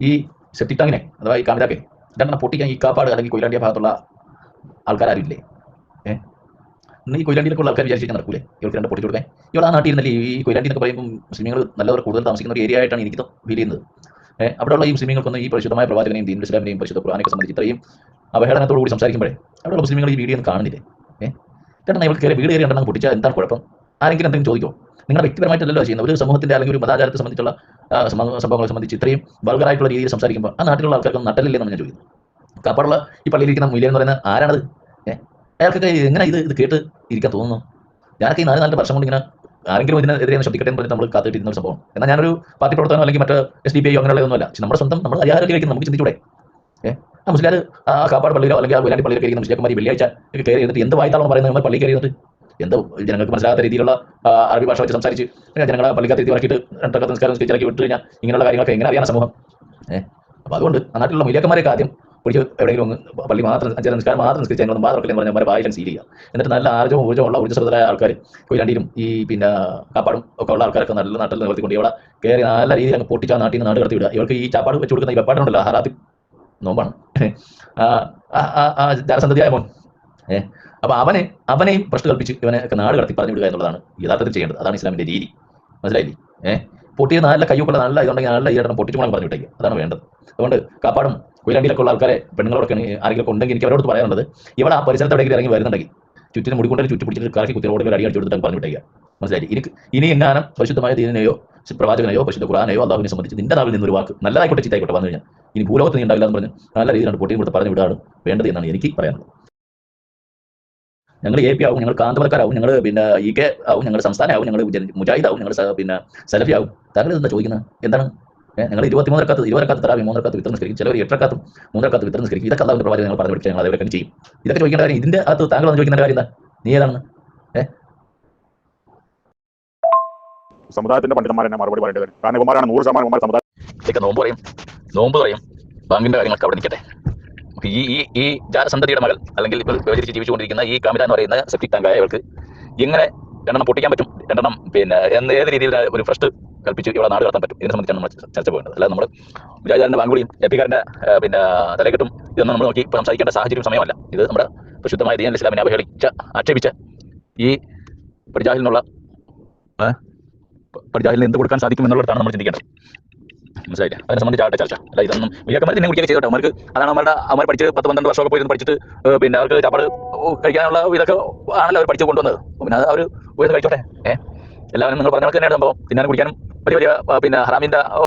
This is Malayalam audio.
ഈ സെപ്റ്റിക് അഥവാ ഈ കാമിതാക്കെ രണ്ടെണ്ണം പൊട്ടിക്കാൻ ഈ കാപ്പാട് അല്ലെങ്കിൽ കൊയിലാണ്ടിയ ഭാഗത്തുള്ള ആൾക്കാരും ഇല്ലേ ഏഹ് ഈ കൊയിലാണ്ടിയിലൊക്കെ ഉള്ള ആൾക്കാർ വിചാരിച്ചാൽ നടക്കൂലേ? ഇവർക്ക് രണ്ട് പൊട്ടിച്ചു കൊടുക്കാൻ ഇവിടെ ആ നാട്ടിൽ ഇരുന്നല്ലേ ഈ കൊയിലാണ്ടി എന്നൊക്കെ പറയുമ്പോൾ മുസ്ലിങ്ങൾ നല്ലവർ കൂടുതൽ താമസിക്കുന്ന ഒരു ഏരിയ ആയിട്ടാണ് എനിക്ക് ഫീൽ ചെയ്യുന്നത്. ഏഹ് അവിടെയുള്ള ഈ മുസ്ലിങ്ങൾക്കൊന്നും ഈ പരിശുദ്ധമായ പ്രവാചകനെയും ദീൻ ഇസ്ലാമിനെയും പരിശുദ്ധ ഖുറാനൊക്കെ സംബന്ധിച്ച് ഇത്രയും അവഹേളനത്തോടു കൂടി സംസാരിക്കുമ്പോഴേ അവിടെയുള്ള മുസ്ലിങ്ങൾ ഈ വീഡിയോ ഒന്നും കാണുന്നില്ലേ? ഏഹ് ചേട്ടൻ ഇവർക്ക് കയറി വീട് കയറി രണ്ടെണ്ണം പൊട്ടിച്ചാൽ എന്താണ് കുഴപ്പം? ആരെങ്കിലും എന്തെങ്കിലും ചോദിക്കോ നിങ്ങളുടെ വ്യക്തിപരമായിട്ടല്ലോ ചെയ്യുന്നത്. ഒരു സമൂഹത്തിന്റെ അല്ലെങ്കിൽ ഒരു മതാചാരത്തെ സംബന്ധിച്ചുള്ള സംഭവങ്ങളെ സംബന്ധിച്ച് ഇത്രയും വൾഗറായിട്ടുള്ള രീതിയിൽ സംസാരിക്കുമ്പോൾ ആ നാട്ടിലുള്ള ആൾക്കാർക്ക് നട്ടലില്ലെന്ന് ഞാൻ ചോദിക്കുന്നു കാപ്പാടുള്ള ഈ പള്ളിയിലിരിക്കുന്ന മൂല്യം എന്ന് പറയുന്നത് ആരാണത്? ഏഹ് അയാൾക്കൊക്കെ എങ്ങനെ ഇത് ഇത് കേട്ട് ഇരിക്കാൻ തോന്നുന്നു? ഞാനൊക്കെ ഈ നാല് നാല് വർഷം കൊണ്ട് ഇങ്ങനെ ആരെങ്കിലും ഇതിനെതിരെ ശ്രദ്ധിക്കട്ടെ എന്ന് പറഞ്ഞ് നമ്മൾ കാത്തിട്ടിരുന്ന ഒരു സംഭവം എന്നാൽ ഞാനൊരു പാർട്ടി പ്രവർത്തനം അല്ലെങ്കിൽ മറ്റേ എസ് ഡി പി ഐ അങ്ങനെയുള്ളതൊന്നുമല്ല പക്ഷെ നമ്മുടെ സ്വന്തം നമ്മൾ അധികാരത്തിലേക്ക് നമുക്ക് ചിന്തിച്ചൂടെ. ഏഹ് ആ മുസ്ലിം ആ കാപ്പാട് പള്ളിയിലോ അല്ലെങ്കിൽ ആ വിലാണ്ടി പള്ളിയിലേക്ക് ഇരിക്കുന്ന മുസ്ലിംമാരി വെള്ളിയാഴ്ച കയറി ഇരുന്നിട്ട് എന്ത് വായിത്താളാണ് പറയുന്നത്? നമ്മൾ പള്ളി കയറി ഇരുന്നിട്ട് എന്തോ ജനങ്ങൾക്ക് മനസ്സിലാകാത്ത രീതിയിലുള്ള അറബി ഭാഷ വെച്ച് സംസാരിച്ച് ജനങ്ങളെ പള്ളിക്കകത്ത് എത്തി ഇറക്കിയിട്ട് രണ്ടൊക്കെ സംസ്കാരം സ്പീച്ചിറക്കി വിട്ട് കഴിഞ്ഞാൽ ഇങ്ങനെയുള്ള കാര്യങ്ങളൊക്കെ എങ്ങനെ അറിയാൻ സമൂഹം? ഏഹ് അപ്പോൾ അതുകൊണ്ട് നാട്ടിലുള്ള മുലിയക്കന്മാരെയൊക്കെ ആദ്യം പിടിച്ച് എവിടെയെങ്കിലും ഒന്ന് പള്ളി മാത്രം അഞ്ചര നിസ്കാരം മാത്രം നിസ്കരിച്ച് ഞങ്ങൾ മാത്രം പറഞ്ഞാൽ അവരെ വായിക്കാൻ ചെയ്യുക എന്നിട്ട് നല്ല ആർജവും ഊർജവും ഊർജമുള്ള ഊർജസ്വതരായ ആൾക്കാർ കൊയിലാണ്ടിയിലും ഈ പിന്നെ കാപ്പാടും ഒക്കെ ഉള്ള ആൾക്കാരൊക്കെ നല്ല നാട്ടിൽ നിവർത്തിക്കൊണ്ട് ഇവിടെ കയറി നല്ല രീതിയിൽ അങ്ങ് പൊട്ടിച്ച നാട്ടിൽ നിന്ന് നാട് കടത്തി വിടുക. ഇവർക്ക് ഈ ചാപ്പാട് വെച്ച് കൊടുക്കുന്ന ഈ വെപ്പാടുണ്ടല്ലോ ഹറാത്തി നോമ്പാണ്. ആ ജനസന്ധതിയായ മോൻ ഏഹ് അപ്പൊ അവനെ അവനെയും പ്രശ്നം കൽപ്പിച്ച് ഇവനെ ഒക്കെ നാട് കടത്തി പറഞ്ഞു വിടുക എന്നുള്ളതാണ് യഥാർത്ഥത്തിൽ ചെയ്യേണ്ടത്. അതാണ് ഇസ്ലാമിന്റെ രീതി. മനസ്സിലായില്ലേ? ഏഹ് പൊട്ടിയ നല്ല കയ്യൊക്കെ നല്ല ഇതുണ്ടെങ്കിൽ നല്ല ഈടണം പൊട്ടിച്ചു പോകണം പറഞ്ഞു വിട്ടേക്ക്. അതാണ് വേണ്ടത്. അതുകൊണ്ട് കാപ്പാടും കുയിലണ്ടിയിലൊക്കെ ഉള്ള ആൾക്കാരെ പെണ്ണുങ്ങളൊക്കെ ആരെങ്കിലും ഉണ്ടെങ്കിൽ എനിക്ക് അവരോട് പറയാനുള്ളത് ഇവിടെ ആ പരിസരത്ത് എവിടെയെങ്കിലും ഇറങ്ങി വരുന്നുണ്ടെങ്കിൽ ചുറ്റിനും മുടിക്കൊണ്ടൊരു ചുറ്റി പിടിച്ചിട്ട് കറക്കി കുത്തി റോഡിൽ അടി അടിച്ചു പറഞ്ഞു വിട്ടേക്കുക മനസ്സിലായി ഇനി ഇനി എങ്ങാനും പരിശുദ്ധമായ ദീനിനെയോ പ്രവാചകനെയോ പരിശുദ്ധ ഖുറാനെയോ അള്ളാഹുവിനെ സംബന്ധിച്ച് നിന്റെ നാവിൽ നിന്നൊരു വാക്ക് നല്ലതായിക്കോട്ടെ ചീത്തായിക്കോട്ടെ വന്നു കഴിഞ്ഞാൽ ഇനി ഭൂലോകത്ത് നീ ഉണ്ടാവില്ല എന്ന് പറഞ്ഞ് നല്ല രീതിയിലാണ് പൊട്ടിയും കൊടുത്ത് പറഞ്ഞു വിടാണ് വേണ്ടത് എന്നാണ് എനിക്ക് പറയാനുള്ളത്. ഞങ്ങൾ എ പി ആവും ഞങ്ങൾ കാന്തപുരക്കാരാവും ഞങ്ങൾ പിന്നെ ഇ കെ ആവും ഞങ്ങൾ സംസ്ഥാനമാവും ഞങ്ങൾ മുജാഹിദ് ആവും ഞങ്ങൾ പിന്നെ സലഫി ആവും താങ്കൾ എന്താ ചോദിക്കുന്നത് എന്താണ്? ഞങ്ങൾ ഇരുപത്തിമൂന്നരക്കത്ത് ഇരുപതരക്കത്ത് തറാവി മൂന്നരക്കത്ത് വിത്തരം നിസ്കരിക്കും ചിലവർ എട്ടരക്കത്തും മൂന്നരക്കത്ത് വിത്തരം നിസ്കരിക്കും ഇതൊക്കെ അല്ലാതെ പ്രവാചകം ഞങ്ങൾ പറഞ്ഞു പഠിച്ചാൽ ഞങ്ങൾ അതേപോലെ ചെയ്യും. ഇതൊക്കെ ചോദിക്കേണ്ട കാര്യം ഇതിന്റെ അകത്ത് താങ്കൾ വന്ന് ചോദിക്കുന്ന കാര്യം എന്താ? നീ ഏതാണ് സമുദായത്തിന്റെ പണ്ഡിതന്മാരെന്നെ മറുപടി പറയേണ്ടത് കാരണം ഇവന്മാരാണ് നൂറ് ശതമാനം സമുദായം നോമ്പ് പറയും. നോമ്പ് പറയും. ബാങ്കിന്റെ കാര്യങ്ങളൊക്കെ അവിടെ നിൽക്കട്ടെ. ഈ ഈ ഈ ജാരസന്തതിയുടെ മകൾ അല്ലെങ്കിൽ ഇപ്പോൾ വിഭജിച്ച് ജീവിച്ചുകൊണ്ടിരിക്കുന്ന ഈ കാമില എന്ന് പറയുന്ന സെപ്റ്റിക് ടാങ്കായ അവർക്ക് എങ്ങനെ രണ്ടെണ്ണം പൊട്ടിക്കാൻ പറ്റും? രണ്ടെണ്ണം പിന്നെ എന്ന് ഏത് രീതിയിൽ ഒരു ഫ്രഷ് കൽപ്പിച്ച് ഇവിടെ നാട് കടത്താൻ പറ്റും? ഇതിനെ സംബന്ധിച്ചാണ് നമ്മൾ ചർച്ച പോകേണ്ടത്. അല്ലാതെ നമ്മൾ മുജാഹിദാറിന്റെ ബാങ്കുളിയും എപ്പിക്കാരന്റെ പിന്നെ തലക്കെട്ടും ഇതൊന്നും നമ്മൾ നോക്കി സംസാരിക്കേണ്ട സാഹചര്യം സമയമല്ല. ഇത് നമ്മുടെ പ്രശുദ്ധമായ ദീൻ ഇസ്ലാമിനെ അവഹേളിച്ച ആക്ഷേപിച്ച ഈ പടിജാഹിൽ നിന്നുള്ള? പടിജാഹിലിന് എന്ത് കൊടുക്കാൻ സാധിക്കും എന്നുള്ളതാണ് നമ്മൾ ചിന്തിക്കേണ്ടത്. മനസ്സിലായില്ലേ? അതിനെ സംബന്ധിച്ച് ആട്ടെ ചർച്ച? അല്ല ഇതൊന്നും വലിയക്കന്മാർ തന്നെ കുടിക്കാൻ ചെയ്തോട്ടെ. അവർക്ക് അതാണ് അവരുടെ അവർ പഠിച്ച് പത്ത് പന്ത്രണ്ട് വർഷമൊക്കെ പോയി പഠിച്ചിട്ട് പിന്നെ അവർക്ക് ചാപ്പാട് കഴിക്കാനുള്ള ഇതൊക്കെ ആണല്ലോ അവർ പഠിച്ചു കൊണ്ടുവന്നത്. പിന്നെ അവർ ഉയർന്ന് കഴിച്ചോട്ടെ. ഏഹ് എല്ലാവരും നിങ്ങൾ പറഞ്ഞ തന്നെയാണ് സംഭവം. തിന്നാനും കുടിക്കാനും വലിയ വലിയ പിന്നെ ഹറാമിന്റെ